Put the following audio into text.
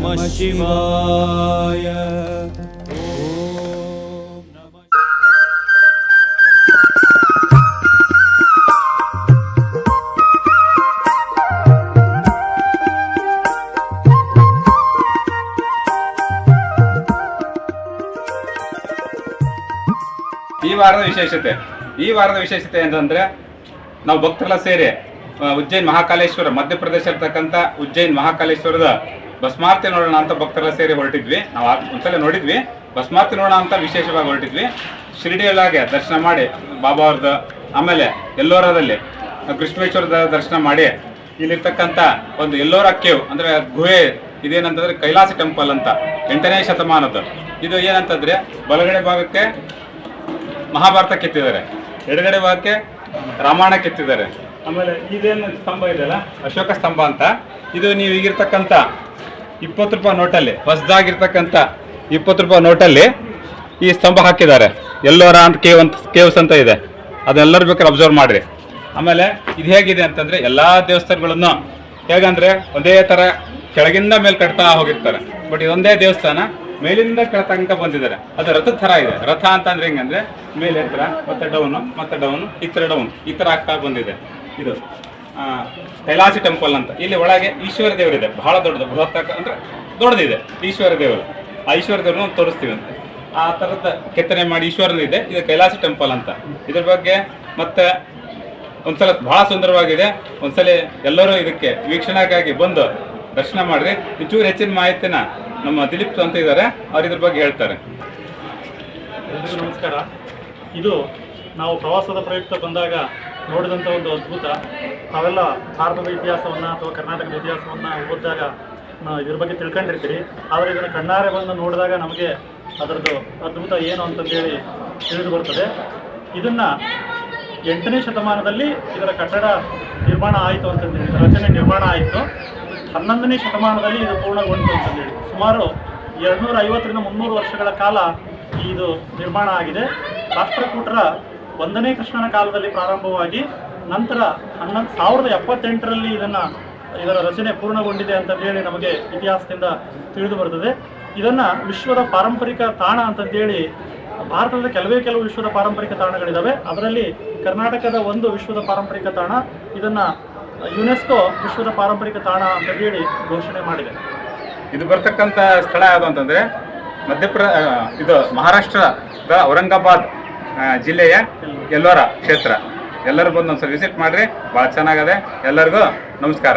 ನಮಃ ಈ ವಾರದ ವಿಶೇಷತೆ, ಈ ವಾರದ ವಿಶೇಷತೆ ಅಂತಂದ್ರೆ ನಾವು ಭಕ್ತರೆಲ್ಲ ಸೇರಿ ಉಜ್ಜೈನ್ ಮಹಾಕಾಲೇಶ್ವರ ಮಧ್ಯಪ್ರದೇಶ ಇರ್ತಕ್ಕಂಥ ಉಜ್ಜಯಿನ್ ಮಹಾಕಾಲೇಶ್ವರದ ಭಸ್ಮಾರ್ತಿ ನೋಡೋಣ ಅಂತ ಭಕ್ತರೆಲ್ಲ ಸೇರಿ ಹೊರಟಿದ್ವಿ. ನಾವು ಒಂದ್ಸಲ ನೋಡಿದ್ವಿ. ಭಸ್ಮಾರ್ತಿ ನೋಡೋಣ ಅಂತ ವಿಶೇಷವಾಗಿ ಹೊರಟಿದ್ವಿ. ಶಿರಡಿಯೊಳಗೆ ದರ್ಶನ ಮಾಡಿ ಬಾಬಾ ಅವ್ರದ್ದು ಆಮೇಲೆ ಎಲ್ಲೋರದಲ್ಲಿ ಕೃಷ್ಣೇಶ್ವರದ ದರ್ಶನ ಮಾಡಿ. ಇಲ್ಲಿರ್ತಕ್ಕಂಥ ಒಂದು ಎಲ್ಲೋರ ಕೇವ್, ಅಂದ್ರೆ ಗುಹೆ ಇದೇನಂತಂದ್ರೆ ಕೈಲಾಸ ಟೆಂಪಲ್ ಅಂತ, ಎಂಟನೇ ಶತಮಾನದ್ದು. ಇದು ಏನಂತಂದ್ರೆ ಬಲಗಡೆ ಭಾಗಕ್ಕೆ ಮಹಾಭಾರತ ಕೆತ್ತಿದ್ದಾರೆ. ಎಡಗಡೆ ಭಾಗಕ್ಕೆ ರಾಮಾಯಣ ಕೆತ್ತಿದ್ದಾರೆ. ಆಮೇಲೆ ಇದೇನು ಸ್ತಂಭ ಇದೆಯಲ್ಲ? ಅಶೋಕ ಸ್ತಂಭ ಅಂತ. ಇದು ನೀವು ಈಗಿರ್ತಕ್ಕಂಥ ಇಪ್ಪತ್ತು ರೂಪಾಯಿ ನೋಟಲ್ಲಿ, ಹೊಸದಾಗಿರ್ತಕ್ಕಂಥ ಇಪ್ಪತ್ತು ರೂಪಾಯಿ ನೋಟಲ್ಲಿ ಈ ಸ್ತಂಭ ಹಾಕಿದ್ದಾರೆ. ಎಲ್ಲೋರ ಅಂತ ಕೇವ್ ಅಂತ, ಕೇವ್ಸ್ ಅಂತ ಇದೆ. ಅದೆಲ್ಲರೂ ಬೇಕಾದ್ರೆ ಅಬ್ಸರ್ವ್ ಮಾಡಿರಿ. ಆಮೇಲೆ ಇದು ಹೇಗಿದೆ ಅಂತಂದರೆ ಎಲ್ಲ ದೇವಸ್ಥಾನಗಳನ್ನು ಹೇಗಂದರೆ ಒಂದೇ ಥರ ಕೆಳಗಿಂದ ಮೇಲೆ ಕಟ್ತಾ ಹೋಗಿರ್ತಾರೆ. ಬಟ್ ಇದೊಂದೇ ದೇವಸ್ಥಾನ, ಮೇಲಿಂದ ಕೆಳತಂಕ ಬಂದಿದ್ದಾರೆ. ಅದು ರಥದ ಥರ ಇದೆ. ರಥ ಅಂತಂದ್ರೆ ಹೆಂಗಂದ್ರೆ ಮೇಲೆ ಎತ್ತರ ಮತ್ತೆ ಡೌನು ಮತ್ತೆ ಡೌನು, ಈ ಥರ ಡೌನ್, ಈ ಥರ ಆಗ್ತಾ ಬಂದಿದೆ. ಇದು. ಕೈಲಾಸಿ ಟೆಂಪಲ್ ಅಂತ. ಇಲ್ಲಿ ಒಳಗೆ ಈಶ್ವರ ದೇವರಿದೆ. ಬಹಳ ದೊಡ್ಡದು, ಬೃಹತ್ ಅಂದ್ರೆ ದೊಡ್ಡದಿದೆ, ಈಶ್ವರ ದೇವರು. ಆ ಈಶ್ವರ ದೇವ್ರನ್ನ ತೋರಿಸ್ತೀವಿ ಅಂತ. ಆ ತರದ ಕೆತ್ತನೆ ಮಾಡಿ ಈಶ್ವರನ ಇದೆ ಇದು ಕೈಲಾಸಿ ಟೆಂಪಲ್ ಅಂತ. ಇದ್ರ ಬಗ್ಗೆ ಮತ್ತೆ ಒಂದ್ಸಲ ಬಹಳ ಸುಂದರವಾಗಿದೆ. ಒಂದ್ಸಲ ಎಲ್ಲರೂ ಇದಕ್ಕೆ ವೀಕ್ಷಣೆಗಾಗಿ ಬಂದು ದರ್ಶನ ಮಾಡ್ರಿ ಒಂಚೂರು ಹೆಚ್ಚಿನ ಮಾಹಿತಿನ ನಮ್ಮ ದಿಲೀಪ್ ಅಂತ ಇದ್ದಾರೆ. ಅವ್ರು ಇದ್ರ ಬಗ್ಗೆ ಹೇಳ್ತಾರೆ. ನಮಸ್ಕಾರ. ಇದು ನಾವು ಪ್ರವಾಸದ ಪ್ರಯುಕ್ತ ಬಂದಾಗ ನೋಡಿದಂಥ ಒಂದು ಅದ್ಭುತ. ನಾವೆಲ್ಲ ಭಾರತದ ಇತಿಹಾಸವನ್ನು ಅಥವಾ ಕರ್ನಾಟಕದ ಇತಿಹಾಸವನ್ನು ಓದಿದಾಗ ಇದ್ರ ಬಗ್ಗೆ ತಿಳ್ಕೊಂಡಿರ್ತೀರಿ. ಆದರೆ ಇದನ್ನು ಕಣ್ಣಾರೆ ಬಂದು ನೋಡಿದಾಗ ನಮಗೆ ಅದರದ್ದು ಅದ್ಭುತ ಏನು ಅಂತಂದೇಳಿ ತಿಳಿದು ಬರ್ತದೆ. ಇದನ್ನು ಎಂಟನೇ ಶತಮಾನದಲ್ಲಿ ಇದರ ಕಟ್ಟಡ ನಿರ್ಮಾಣ ಆಯಿತು ಅಂತಂದೇಳಿ ರಚನೆ ನಿರ್ಮಾಣ ಆಯಿತು. ಹನ್ನೊಂದನೇ ಶತಮಾನದಲ್ಲಿ ಇದು ಪೂರ್ಣಗೊಂಡು ಅಂತಂದೇಳಿ. ಸುಮಾರು ಎರಡುನೂರ ಐವತ್ತರಿಂದ ಮುನ್ನೂರು ವರ್ಷಗಳ ಕಾಲ ಇದು ನಿರ್ಮಾಣ ಆಗಿದೆ. ರಾಷ್ಟ್ರಕೂಟರ ಒಂದನೇ ಕೃಷ್ಣನ ಕಾಲದಲ್ಲಿ ಪ್ರಾರಂಭವಾಗಿ ನಂತರ ಹನ್ನೊಂದು ಸಾವಿರದ ಎಪ್ಪತ್ತೆಂಟರಲ್ಲಿ ಇದನ್ನು ಇದರ ರಚನೆ ಪೂರ್ಣಗೊಂಡಿದೆ ಅಂತ ಹೇಳಿ ನಮಗೆ ಇತಿಹಾಸದಿಂದ ತಿಳಿದು ಬರ್ತದೆ. ಇದನ್ನು ವಿಶ್ವದ ಪಾರಂಪರಿಕ ತಾಣ ಅಂತಂದೇಳಿ ಭಾರತದ ಕೆಲವೇ ಕೆಲವು ವಿಶ್ವದ ಪಾರಂಪರಿಕ ತಾಣಗಳಿದ್ದಾವೆ ಅದರಲ್ಲಿ ಕರ್ನಾಟಕದ ಒಂದು ವಿಶ್ವದ ಪಾರಂಪರಿಕ ತಾಣ, ಇದನ್ನು ಯುನೆಸ್ಕೋ ವಿಶ್ವದ ಪಾರಂಪರಿಕ ತಾಣ ಅಂತ ಹೇಳಿ ಘೋಷಣೆ ಮಾಡಿದೆ. ಇದು ಬರ್ತಕ್ಕಂಥ ಸ್ಥಳ ಯಾವುದು ಅಂತಂದ್ರೆ ಮಧ್ಯಪ್ರ ಇದು ಮಹಾರಾಷ್ಟ್ರದ ಔರಂಗಾಬಾದ್ ಜಿಲ್ಲೆಯ ಎಲ್ಲೋರ ಕ್ಷೇತ್ರ. ಎಲ್ಲರೂ ಬಂದು ಒಂದ್ಸಲ ವಿಸಿಟ್ ಮಾಡ್ರಿ. ಭಾಳ ಚೆನ್ನಾಗದೆ. ಎಲ್ಲರಿಗೂ ನಮಸ್ಕಾರ.